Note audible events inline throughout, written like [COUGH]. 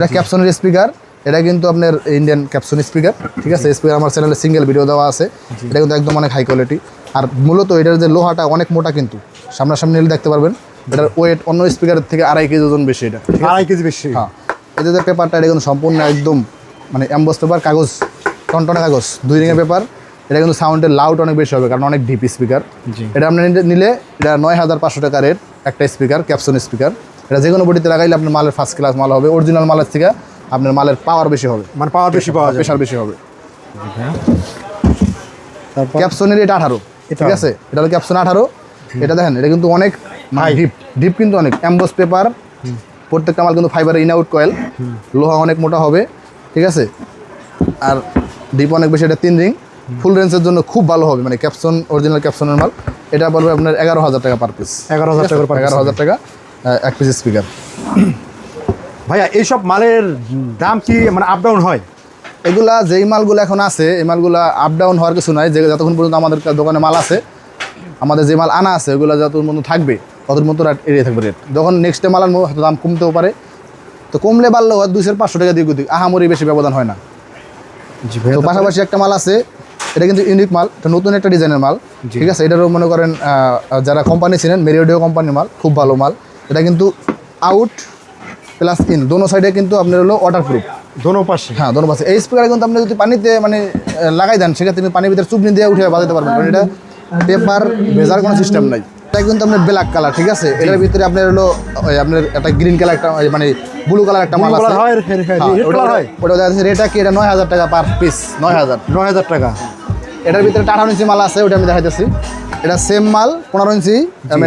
এটা ক্যাপসনের স্পিকার এটা কিন্তু আপনার ইন্ডিয়ান ক্যাপসন স্পিকার ঠিক আছে? স্পিকার আমার চ্যানেলে সিঙ্গেল ভিডিও দেওয়া আছে। এটা কিন্তু একদম অনেক হাই কোয়ালিটি আর মূলত এটার যে লোহাটা অনেক মোটা কিন্তু। সামনাসামনি এলে দেখতে পারবেন। এটার ওয়েট অন্য স্পিকারের থেকে আড়াই কেজি ওজন বেশি এটা আড়াই কেজি বেশি। হ্যাঁ। এতে যে পেপারটা এটা কিন্তু সম্পূর্ণ একদম মানে অ্যাম্বস পেপার কাগজ টনটনে কাগজ দুই রিঙের পেপার এটা কিন্তু সাউন্ডের লাউড অনেক বেশি হবে কারণ অনেক ডিপ স্পিকার এটা আপনি নিলে- নিলে এটা নয় হাজার পাঁচশো টাকা রেট একটা স্পিকার ক্যাপসন স্পিকার এটা যে কোনো বডিতে লাগাইলে আপনার মালের ফার্স্ট ক্লাস মাল হবে অরিজিনাল মালের থেকে আপনার মালের পাওয়ার বেশি হবে। মানে পাওয়ার বেশি পাওয়া যায় প্রেশার বেশি হবে। তারপর? ক্যাপসনের এটা আঠারো ঠিক আছে? এটা হলো ক্যাপসন আঠারো। এটা দেখেন এটা কিন্তু অনেক. ডিপ ডিপ কিন্তু অনেক। অ্যাম্বস পেপার প্রত্যেকটা মাল কিন্তু ফাইবার ইন আউট কয়েল লোহা অনেক মোটা হবে ঠিক আছে? আর ডিপ অনেক বেশি এটা তিন রিং ফুল রেঞ্জের জন্য খুব ভালো হবে মানে ক্যাপসন অরিজিনাল ক্যাপসনের মাল। এটা পড়বে আপনার এগারো হাজার টাকা পার পিস 11,000 টাকা এগারো হাজার টাকা। এক পিস স্পিকার ভাইয়া এইসব মালের দাম কি মানে আপ ডাউন হয়? এগুলা যেই মালগুলো এখন আছে এই মালগুলা আপ ডাউন হওয়ার কিছু নাই। যে যতক্ষণ পর্যন্ত আমাদের দোকানে মাল আছে আমাদের যে মাল আনা আছে ওগুলো যতক্ষণ পর্যন্ত থাকবে ততক্ষণ মতো এড়িয়ে থাকবে রেট যখন নেক্সট মাল আনব হয়তো দাম কমতেও পারে। তো কমলে বাড়লেও হয় দুইশো পাঁচশো টাকা দিয়ে দিক আহামরি বেশি ব্যবধান হয় না। তো পাশাপাশি একটা মাল আছে এটা কিন্তু ইউনিক মাল এটা নতুন একটা ডিজাইনের মাল। ঠিক আছে? এটারও মনে করেন যারা কোম্পানি ছিলেন মেরিওডিও কোম্পানির মাল খুব ভালো মাল। এটা কিন্তু আউট প্লাস ইন দোনো সাইডে কিন্তু আপনার হলো ওয়াটার প্রুফ দোনো পাশে। হ্যাঁ দোনো পাশে। এই স্পিকার কিন্তু আপনি যদি পানিতে মানে লাগাই দেন সেক্ষেত্রে পানির ভিতরে চুপনি দিয়ে উঠে বাজাতে পারবেন। কারণ এটা পেপার ভেজার কোনো সিস্টেম নাই। এটা কিন্তু আপনার ব্ল্যাক কালার ঠিক আছে? এটার ভিতরে আপনার হলো আপনার একটা গ্রিন কালার একটা মানে ব্লু কালার একটা মাল আছে। হয়, ওটা-? দেখা যাচ্ছে কি? এটা নয় হাজার টাকা পার পিস নয় হাজার। নয় হাজার টাকা। এটার ভিতরে আঠারো ইঞ্চি মাল আছে ওটা আমি দেখাইতেছি। এটা সেম মাল পনেরো ইঞ্চি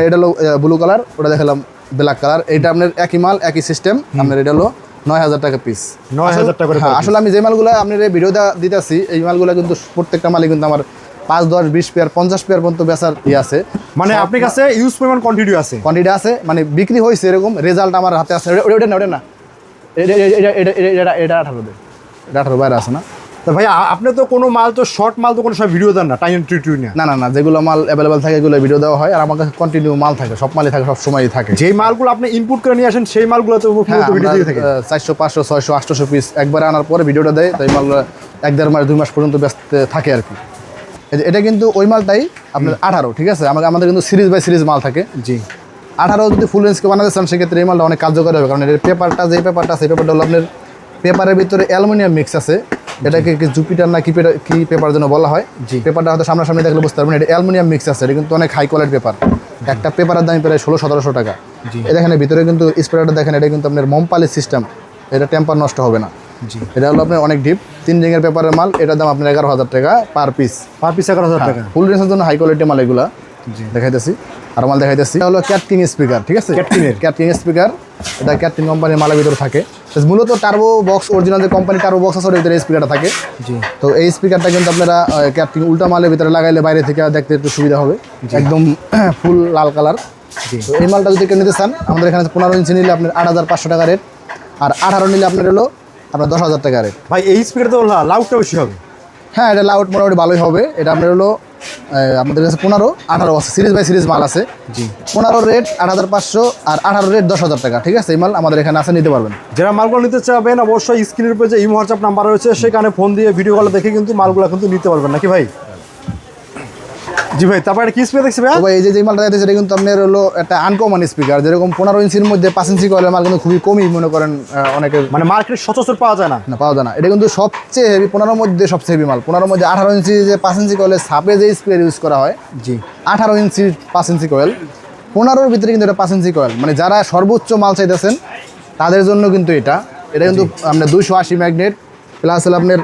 এটা হলো ব্লু কালার ওটা দেখালাম। ব্ল্যাক কালার এটা আপনার একই মাল একই সিস্টেম আপনার এটা হলো নয় হাজার টাকা পিস 9,000 টাকা হ্যাঁ আসলে আমি যে মালগুলো আপনার ভিডিও দিতেছি এই মালগুলো কিন্তু প্রত্যেকটা মালই কিন্তু আমার পাঁচ দশ বিশ পেয়ার পঞ্চাশ পেয়ার পর্যন্ত বেচার ইয়ে আছে। মানে আপনার কাছে ইউজ পরিমাণ কোয়ান্টিটি আছে। কোয়ান্টিটি আছে মানে বিক্রি হয়েছে এরকম রেজাল্ট আমার হাতে আছে। ওটা- না ওটা না। এটা এটা- এটা- এটা- এটা- এটা- এটা আঠারো দেয় এটা আঠারো বাইরে আছে না? তো ভাইয়া আপনি তো কোনো মাল তো শর্ট মাল তো কোনো সময় ভিডিও দেন না টাইম টু টু না না না যেগুলো মাল অ্যাভেলেবেল থাকে এগুলো ভিডিও দেওয়া হয় আর আমার কাছে কন্টিনিউ মাল থাকে সব মালই থাকে সব সময়ই থাকে। যেই মালগুলো আপনি ইনপুট করে নিয়ে আসেন সেই মালগুলো তো ভিডিও দিয়ে থাকে? চারশো পাঁচশো ছয়শো আটশোশো পিস একবার আনার পরে ভিডিওটা দেয় তাই মাল এক দেড় মাস দুই মাস পর্যন্ত ব্যস্ত থাকে আর কি। এটা কিন্তু ওই মালটাই আপনার আঠারো ঠিক আছে? আমাদের আমাদের কিন্তু সিরিজ বাই সিরিজ মাল থাকে। জি। আঠারো যদি ফুল রেঞ্জকে বানাতে চান সেক্ষেত্রে এই মালটা অনেক কার্যকরী হবে কারণ এর পেপারটা যে পেপারটা আছে এই পেপারটা হলো আপনার পেপারের ভিতরে অ্যালুমিনিয়াম মিক্স আছে। এটাকে কি জুপিটার না কি কি পেপার যেন বলা হয়? জি। পেপারটা হয়তো সামনাসামনি দেখলে বুঝতে পারবেন। এটা অ্যালুমিনিয়াম মিক্স আছে এটা কিন্তু অনেক হাই কোয়ালিটি পেপার। একটা পেপারের দাম প্রায় ষোলো সতেরোশো টাকা। এই দেখেন ভিতরে কিন্তু স্প্রেটা দেখেন এটা কিন্তু আপনার মোমপালি সিস্টেম এটা টেম্পার নষ্ট হবে না। এটা হলো আপনার অনেক ডিপ তিন রিঙের পেপারের মাল এটার দাম আপনার এগারো হাজার টাকা পার পিস পার পিস এগারো হাজার টাকা। ফুল রেঞ্জের জন্য হাই কোয়ালিটি মাল এগুলা। জি। দেখাইতেছি আর মাল দেখাইতেছি। এটা হলো ক্যাটকিং স্পিকার ঠিক আছে? এর? ক্যাটকিং স্পিকার এটা ক্যাটকিং কোম্পানির মালের ভিতরে থাকে। মূলত টার্বো বক্স অরিজিনাল যে কোম্পানি টার্বো বক্স আছে ওর ভিতরে স্পিকারটা থাকে। জি। তো এই স্পিকারটা কিন্তু আপনারা ক্যাটকিং উল্টা মালের ভিতরে লাগাইলে বাইরে থেকে দেখতে একটু সুবিধা হবে। একদম [CLEARS THROAT] ফুল লাল কালার। তো এই মালটা যদি কেউ নিতে চান আমাদের এখানে পনেরো ইঞ্চি নিলে আপনার আট হাজার পাঁচশো টাকা রেট আর আঠারো নিলে আপনার হলো আপনার দশ হাজার টাকা রেট ভাই এই স্পিড তো লাউডটা বেশি হবে। হ্যাঁ এটা লাউড মোটামুটি ভালোই হবে। এটা আপনার হলো আমাদের কাছে পনেরো আঠারো আছে। সিরিজ বাই সিরিজ মাল আছে। জি। পনেরো রেট আট হাজার পাঁচশো আর আঠারো রেট দশ হাজার টাকা। ঠিক আছে এই মাল আমাদের এখানে আসে নিতে পারবেন। যারা মালগুলো নিতে চাবেন অবশ্যই স্ক্রিনের উপরে যে ইমো হোয়াটসঅ্যাপ নাম্বার রয়েছে সেখানে ফোন দিয়ে ভিডিও কল দেখে কিন্তু মালগুলো কিন্তু নিতে পারবেন। নাকি ভাই? জি ভাই তারপর কি স্পিড দেখছি ভাই তবে এই যে যে মালটা যাইতেছে এটা কিন্তু আপনার হলো একটা আনকমন স্পিকার যেরকম পনেরো ইঞ্চির মধ্যে পাঁচ ইঞ্চি কয়েলের মাল কিন্তু খুবই কমই মনে করেন আহ, অনেকের মানে মার্কেটে সচরাচর পাওয়া যায় না? না পাওয়া যায় না। এটা কিন্তু সবচেয়ে হেভি পনেরোর মধ্যে সবচেয়ে হেভি মাল। পনেরোর মধ্যে আঠারো ইঞ্চি যে পাঁচ ইঞ্চি কয়েলের সাপে যে স্পিকার ইউজ করা হয় জি। আঠারো ইঞ্চি পাঁচ ইঞ্চি কয়েল পনেরোর ভিতরে কিন্তু এটা পাঁচ ইঞ্চি কয়েল মানে যারা সর্বোচ্চ মাল চাইতেছেন তাদের জন্য কিন্তু এটা। এটা কিন্তু আপনার দুইশো আশি ম্যাগনেট প্লাস হলো আপনার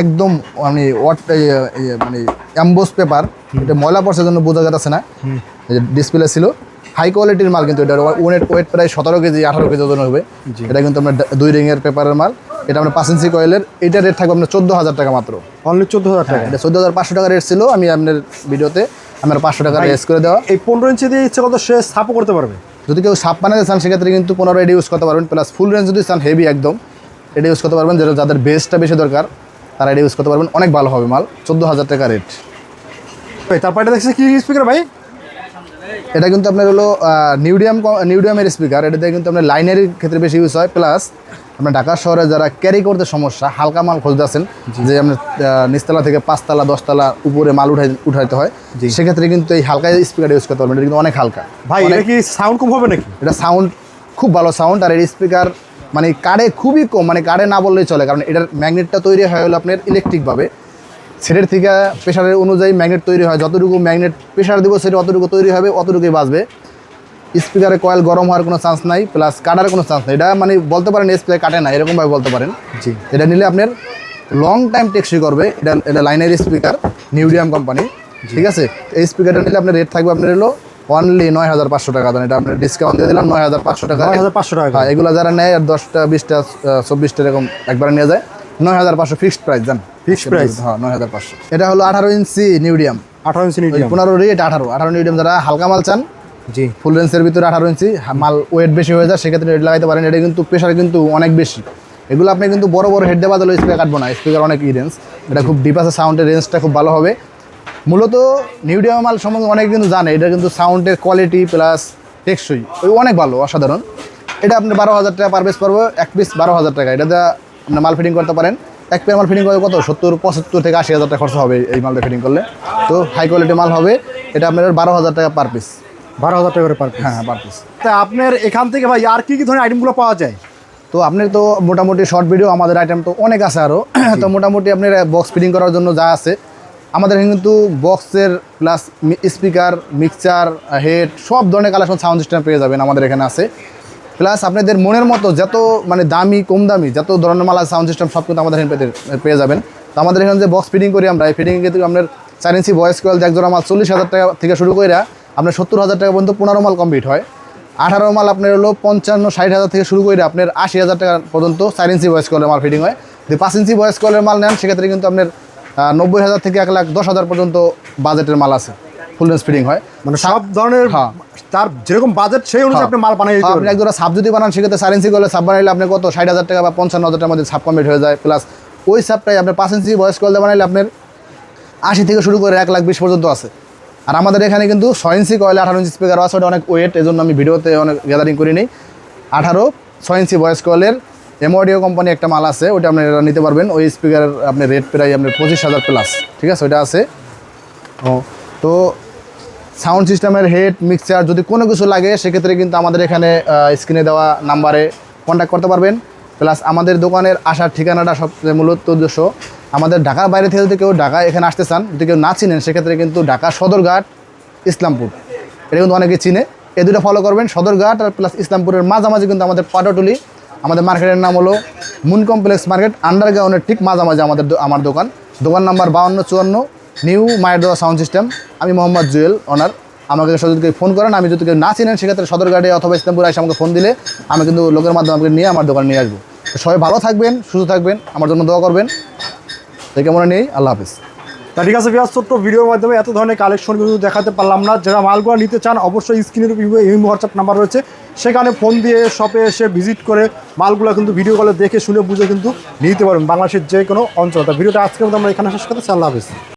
একদম মানে ওয়াট মানে অ্যাম্বোস পেপার এটা ময়লা পড়ছে জন্য বোঝা যাচ্ছে না। ডিসপ্লে ছিল। হাই কোয়ালিটির মাল কিন্তু এটা ওয়েট ওয়েট প্রায় সতেরো কেজি আঠারো কেজি ওজন হবে। এটা কিন্তু আপনার দুই রিংয়ের পেপারের মাল। এটা আপনার পাঁচ ইঞ্চি কয়েলের এটা রেট থাকবে আপনার চোদ্দ হাজার টাকা মাত্র। অনলি চোদ্দ হাজার টাকা। এটা চোদ্দ হাজার পাঁচশো টাকা রেট ছিল। আমি আপনার ভিডিওতে আমার পাঁচশো টাকা রেস করে দেওয়া। এই পনেরো ইঞ্চি দিয়ে ইচ্ছে কত সে সাপও করতে পারবে। যদি কেউ সাপ বানাতে চান সেক্ষেত্রে কিন্তু পনেরো এডি ইউজ করতে পারবেন। প্লাস ফুল রেঞ্জ যদি চান হেভি একদম এটা ইউজ করতে পারবেন। যেটা যাদের বেসটা বেশি দরকার তারা এটা ইউজ করতে পারবেন। অনেক ভালো হবে মাল। চোদ্দ হাজার টাকা রেট তারপর এটা দেখছি কি স্পিকার ভাই? এটা কিন্তু আপনার হলো নিউডিয়াম নিউডিয়ামের স্পিকার এটাতে কিন্তু আপনার লাইনের ক্ষেত্রে বেশি ইউজ হয়। প্লাস আপনার ঢাকা শহরে যারা ক্যারি করতে সমস্যা হালকা মাল খুঁজতেছেন যে আপনার নিচতলা থেকে পাঁচতলা দশতলা উপরে মাল উঠাই উঠাইতে হয় সেক্ষেত্রে কিন্তু এই হালকা স্পিকার ইউজ করতে পারবেন। এটা কিন্তু অনেক হালকা। ভাই এটা কি সাউন্ড কম হবে নাকি? এটা সাউন্ড খুব ভালো সাউন্ড আর এর স্পিকার মানে কারে খুবই কম। মানে কারে না বললেই চলে কারণ এটার ম্যাগনেটটা তৈরি হয় হলো আপনার ইলেকট্রিকভাবে সেটের থেকে প্রেশারের অনুযায়ী ম্যাগনেট তৈরি হয়। যতটুকু ম্যাগনেট প্রেশার দিব সেটা অতটুকু তৈরি হবে অতটুকুই বাঁচবে। স্পিকারে কয়েল গরম হওয়ার কোনো চান্স নাই প্লাস কাটার কোনো চান্স নাই। এটা মানে বলতে পারেন স্পিকার কাটে না এরকমভাবে বলতে পারেন। জি। এটা নিলে আপনার লং টাইম টেকসই করবে। এটা এটা লাইনের স্পিকার নিউডিয়াম কোম্পানি ঠিক আছে? এই স্পিকারটা নিলে আপনার রেট থাকবে আপনার হলো অনলি নয় হাজার পাঁচশো টাকা। দেন এটা আপনার ডিসকাউন্ট দিয়ে দিলাম নয় হাজার পাঁচশো টাকা। নয় হাজার পাঁচশো টাকা। হ্যাঁ এগুলো যারা নেয় আর দশটা বিশটা চব্বিশটা এরকম একবারে নিয়ে যায়। নয় হাজার পাঁচশো ফিক্সড প্রাইস জান? Fixed price? হ্যাঁ নয় হাজার পাঁচশো। এটা হলো আঠারো ইঞ্চি নিউডিয়াম। আঠারো ইঞ্চি মিডিয়াম পনেরো রেট আঠারো। আঠারো নিউডিয়াম যারা হালকা মাল চান জি। ফুল রেঞ্জের ভিতরে আঠারো ইঞ্চি মাল ওয়েট বেশি হয়ে যায় সেক্ষেত্রে রেট লাগাইতে পারেন। এটা কিন্তু প্রেশার কিন্তু অনেক বেশি। এগুলো আপনি কিন্তু বড় বড় হেড বাদলে স্পিকার কাটবো না। স্পিকার অনেক ই রেঞ্জ এটা খুব ডিপ আছে সাউন্ডের রেঞ্জটা খুব ভালো হবে। মূলত নিউডিয়াম মাল সম্বন্ধে অনেক কিন্তু জানে এটা কিন্তু সাউন্ডের কোয়ালিটি প্লাস টেকসই ওই অনেক ভালো অসাধারণ। এটা আপনি বারো হাজার টাকা পার পিস পারব এক পিস বারো হাজার টাকা। এটা মাল ফিটিং করতে পারেন। এক পেয়ার মাল ফিটিং করতে কত? সত্তর পঁচাত্তর থেকে আশি হাজার টাকা খরচ হবে এই মালটা ফিটিং করলে। তো হাই কোয়ালিটি মাল হবে। এটা আপনার বারো হাজার টাকা পার পিস বারো হাজার টাকা করে পার piece। হ্যাঁ হ্যাঁ পার পিস তা আপনার এখান থেকে ভাই আর কী কী ধরনের আইটেমগুলো পাওয়া যায়? তো আপনার তো মোটামুটি শর্ট ভিডিও আমাদের আইটেম তো অনেক আছে আরও [CLEARS THROAT] তো মোটামুটি আপনার বক্স ফিটিং করার জন্য যা আছে আমাদের কিন্তু বক্সের প্লাস স্পিকার মিক্সচার হেড সব ধরনের কালেকশন সাউন্ড সিস্টেম পেয়ে যাবেন আমাদের এখানে আছে। প্লাস আপনাদের মনের মতো যত মানে দামি কম দামি যত ধরনের মাল সাউন্ড সিস্টেম সব কিন্তু আমাদের এখানে পেয়ে যাবেন। তো আমাদের এখানে যে বক্স ফিটিং করি আমরা এই ফিটিং কিন্তু আপনার চার ইঞ্চি ভয়েস কোয়েল এক জোড়া মাল চল্লিশ হাজার টাকা থেকে শুরু করে আপনার সত্তর হাজার টাকা পর্যন্ত পনেরো মাল কমপ্লিট হয়। আঠারো মাল আপনার হলো পঞ্চান্ন ষাট হাজার থেকে শুরু করে আপনার আশি হাজার টাকা পর্যন্ত চার ইঞ্চি ভয়েস কলের মাল ফিটিং হয়। যদি পাঁচ ইঞ্চি ভয়েস কলের মাল নেন সেক্ষেত্রে কিন্তু আপনার নব্বই হাজার থেকে এক লাখ দশ হাজার পর্যন্ত বাজেটের মাল আছে। ফুল রেঞ্জ ফিটিং হয়। মানে সব ধরনের হ্যাঁ। তার যেরকম বাজেট সেই অনুযায়ী আপনি মাল বানিয়ে দিতে আপনি পারবেন। এক জোড়া সাব যদি বানান সেক্ষেত্রে ইঞ্চি করলে সাব বানাইলে আপনি কত? ষাট হাজার টাকা বা পঞ্চান্ন হাজার টাকার মধ্যে সাব কমপ্লিট হয়ে যায়। প্লাস ওই সাবটাই আপনার পাঁচ ইঞ্চি ভয়েস কল বানাইলে আপনার আশি থেকে শুরু করে এক লাখ বিশ পর্যন্ত আছে। আর আমাদের এখানে কিন্তু ছয় ইঞ্চি কয়েল আঠারো ইঞ্চি স্পিকার আছে ওটা অনেক ওয়েট এই জন্য আমি ভিডিওতে অনেক গ্যাদারিং করি নিই আঠারো ছয় ইঞ্চি ভয়েস কয়েলের এমওডিও কোম্পানি একটা মাল আছে ওটা আপনি নিতে পারবেন। ওই স্পিকারের আপনি রেট প্রায় আপনার পঁচিশ হাজার প্লাস ঠিক আছে? ওইটা আছে। ও তো সাউন্ড সিস্টেমের হেড মিক্সচার যদি কোনো কিছু লাগে, সেক্ষেত্রে কিন্তু আমাদের এখানে স্ক্রিনে দেওয়া নাম্বারে কন্ট্যাক্ট করতে পারবেন। প্লাস আমাদের দোকানের আসার ঠিকানাটা সবচেয়ে মূলত উদ্দেশ্য, আমাদের ঢাকার বাইরে থেকে যদি কেউ ঢাকা এখানে আসতে চান, যদি কেউ না চিনেন, সেক্ষেত্রে কিন্তু ঢাকা সদরঘাট, ইসলামপুর। এটা কিন্তু অনেকে চিনে। এই দুটো ফলো করবেন, সদরঘাট আর প্লাস ইসলামপুরের মাঝামাঝি কিন্তু আমাদের পাটাটুলি আমাদের মার্কেটের নাম হলো মুন কমপ্লেক্স মার্কেট আন্ডারগ্রাউন্ডের ঠিক মাঝামাঝি আমাদের আমার দোকান। দোকান নাম্বার বাউন্ন চুয়ান্ন নিউ মায়ের দেওয়া সাউন্ড সিস্টেম। আমি মোহাম্মদ জুয়েল, ওনার। আমাকে কেউ ফোন করেন, আমি যদি কেউ না চিনেন, সেক্ষেত্রে সদরঘাটে অথবা ইসলামপুর এসে আমাকে ফোন দিলে আমি কিন্তু লোকের মাধ্যমে আমাকে নিয়ে আমার দোকানে নিয়ে আসব। সবাই ভালো থাকবেন, সুস্থ থাকবেন, আমার জন্য দোয়া করবেন। দেখে মনে নেই আল্লাহ হাফিজ। তা ঠিক আছে বিয়াস ছোট্ট ভিডিওর মাধ্যমে এত ধরনের কালেকশন কিন্তু দেখাতে পারলাম না। যারা মালগুলো নিতে চান, অবশ্যই স্ক্রিনের এই হোয়াটসঅ্যাপ নাম্বার রয়েছে। সেখানে ফোন দিয়ে শপে এসে ভিজিট করে মালগুলো কিন্তু ভিডিও কলে দেখে শুনে বুঝে কিন্তু নিতে পারবেন বাংলাদেশের যে কোনো অঞ্চল। তা ভিডিওটা আজকে আমরা এখানে শেষ করতে চাই আল্লাহ হাফিজ।